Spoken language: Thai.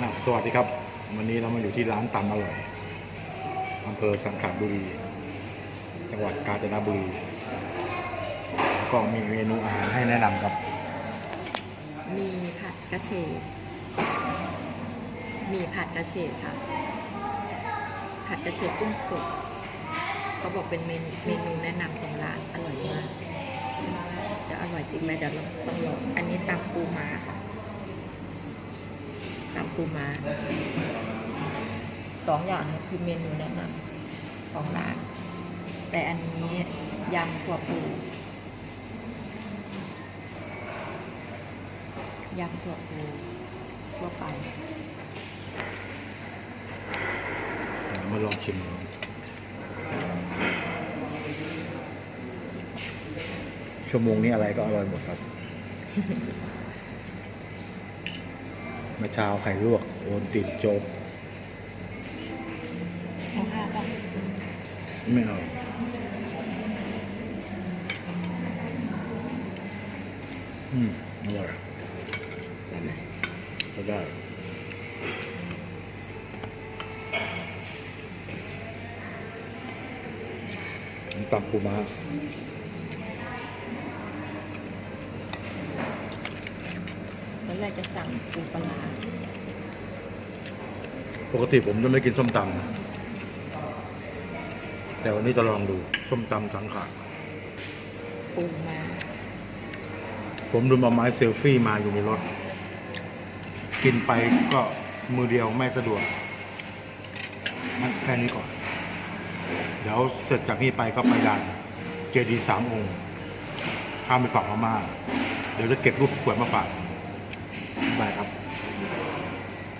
อะสวัสดีครับ วันนี้เรามาอยู่ที่ร้านตำอร่อยอำเภอสังขบุรี จังหวัดกาญจนบุรีก็มีเมนูอาหารให้แนะนำครับ มีผัดกระเฉดมีผัดกระเฉดค่ะ ผัดกระเฉดกุ้งสด เขาบอกเป็นเมนูแนะนำของร้านอร่อยมากจะอร่อยจริงไหมเดี๋ยวเราต้องลอง อันนี้ตำปูมาค่ะ ปูมาสองอย่างนี้คือเมนูแนะนำของร้าน แต่อันนี้ยำถั่วปูยำถั่วปูทั่วไปมาลองชิมดูชั่วโมงนี้อะไรก็อร่อยหมดครับเมื่อเช้าไข่ลวกโอนติดโจ๊กเอาข้าวป่ะไม่เอาอืมอร่อยใช่ไหมก็ได้นี่ตำปูม้าต อนแรกจะสั่งปูปลาร้าปกติผมจะไม่กินส้มตำนะแต่วันนี้จะลองดูส้มตำสังขารปูมาผมดูมาไม้เซลฟี่มาอยู่ในรถ กินไปก็มือเดียวไม่สะดวกงั้นแค่นี้ก่อน เดี๋ยวเสร็จจากนี้ไปก็ไปด่านเจดีสามองค์ข้ามไปฝั่งพม่าเดี๋ยวจะเก็บรูปสวยมาฝาก บายครับ